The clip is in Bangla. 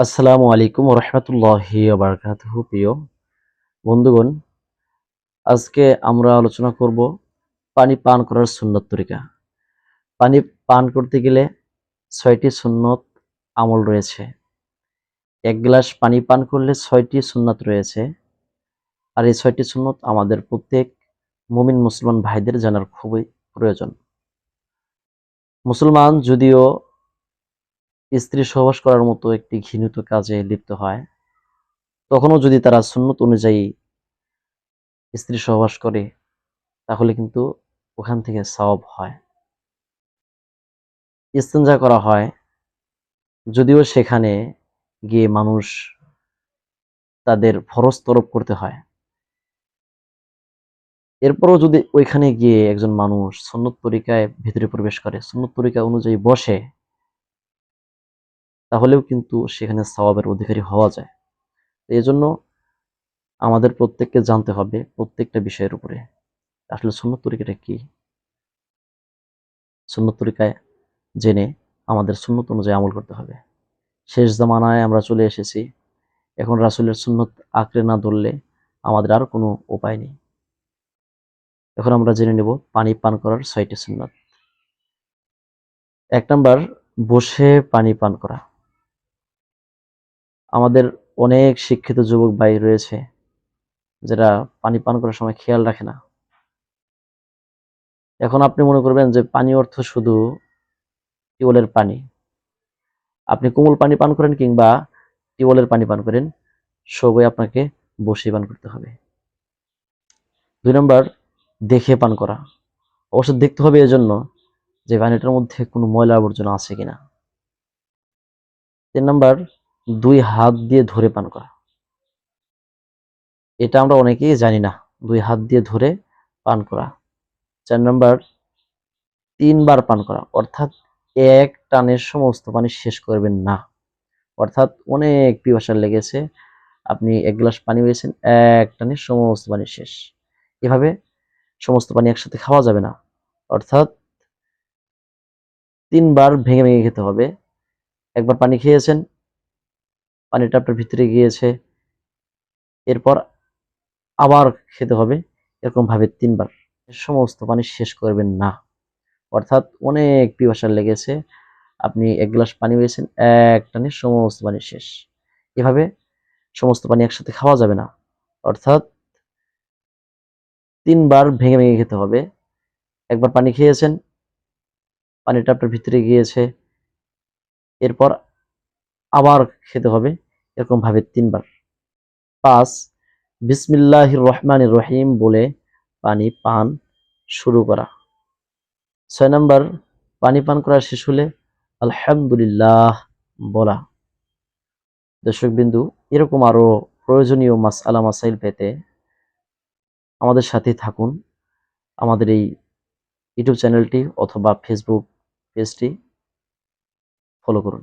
আসসালামু আলাইকুম রহমতুল্লাহি বারকাতুহু, প্রিয় বন্ধুগণ। আজকে আমরা আলোচনা করব পানি পান করার সুন্নত তরিকা। পানি পান করতে গেলে ছয়টি সুন্নত আমল রয়েছে। এক গ্লাস পানি পান করলে ছয়টি সুন্নত রয়েছে। আর এই ছয়টি সুন্নত আমাদের প্রত্যেক মুমিন মুসলমান ভাইদের জানার খুবই প্রয়োজন। মুসলমান যদিও স্ত্রী সহবাস করার মতো একটি ঘৃণিত কাজে লিপ্ত হয়। তখনও যদি তারা সুন্নত অনুযায়ী স্ত্রী সহবাস করে, তাহলে কিন্তু ওখান থেকে সওয়াব হয়। ইস্তেঞ্জা করা হয়। যদিও সেখানে গিয়ে মানুষ তাদের ফরজ তরফ করতে হয়। এরপরও যদি ওইখানে গিয়ে একজন মানুষ সুন্নত তরিকায় ভিতরে প্রবেশ করে, সুন্নত তরিকা অনুযায়ী বসে তাহলেও কিন্তু সেখানে সওয়াবের অধিকারী হওয়া যায়। এই জন্য আমাদের প্রত্যেককে জানতে হবে প্রত্যেকটা বিষয়ের উপরে। আসলে সুন্নত তরিকাটা কি? সুন্নত তরিকায় জেনে আমাদের সুন্নত অনুযায়ী আমল করতে হবে। শেষ জামানায় আমরা চলে এসেছি। এখন রাসুলের সুন্নত আঁকড়ে না ধরলে আমাদের আর কোনো উপায় নেই। এখন আমরা জেনে নেব পানি পান করার ছয়টি সুন্নত। এক নাম্বার, বসে পানি পান করা। আমাদের অনেক শিক্ষিত যুবক ভাই রয়েছে, যারা পানি পান করার সময় খেয়াল রাখে না। এখন আপনি মনে করবেন যে পানি অর্থ শুধু টিউবওয়েলের পানি। আপনি কোমল পানি পান করেন কিংবা টিউবওয়েলের পানি পান করেন, সবই আপনাকে বসে পান করতে হবে। দুই নম্বর, দেখে পান করা। অবশ্য দেখতে হবে এজন্য যে পানিটার মধ্যে কোনো ময়লা আবর্জনা আছে কিনা। তিন নম্বর দুই হাত দিয়ে ধরে পান করা। এটা আমরা অনেকেই জানি না, দুই হাত দিয়ে ধরে পান করা। চার নম্বর, তিনবার পান করা। অর্থাৎ এক টানের সমস্ত পানি শেষ করবেন না। অর্থাৎ অনেক পিপাসা লেগেছে, আপনি এক গ্লাস পানি পেয়েছেন, এক টানে সমস্ত পানি শেষ। এভাবে সমস্ত পানি একসাথে খাওয়া যাবে না। অর্থাৎ তিনবার ভেঙে ভেঙে খেতে হবে। একবার পানি খেয়েছেন পানিটা আপনার ভিতরে গিয়েছে। এরপর আবার খেতে হবে এরকম ভাবে তিনবার সমস্ত পানি শেষ করবেন না। অর্থাৎ অনেক পিপাসা লেগেছে। আপনি এক গ্লাস পানি পেয়েছেন, এক টানে সমস্ত পানি শেষ। এভাবে সমস্ত পানি একসাথে খাওয়া যাবে না। অর্থাৎ তিনবার ভেঙে ভেঙে খেতে হবে। একবার পানি খেয়েছেন, পানিটা আপনার ভিতরে গিয়েছে। এরপর আবার খেতে হবে। এরকম ভাবে তিনবার। পাঁচ বিসমিল্লাহ রহমান রহিম বলে পানি পান শুরু করা। ছয় নম্বর, পানি পান করা শেষ হলে আলহামদুলিল্লাহ বলা। দর্শক বিন্দু, এরকম আরও প্রয়োজনীয় মাস আলা মাসাইল পেতে আমাদের সাথে থাকুন। আমাদের এই ইউটিউব চ্যানেলটি অথবা ফেসবুক পেজটি ফলো করুন।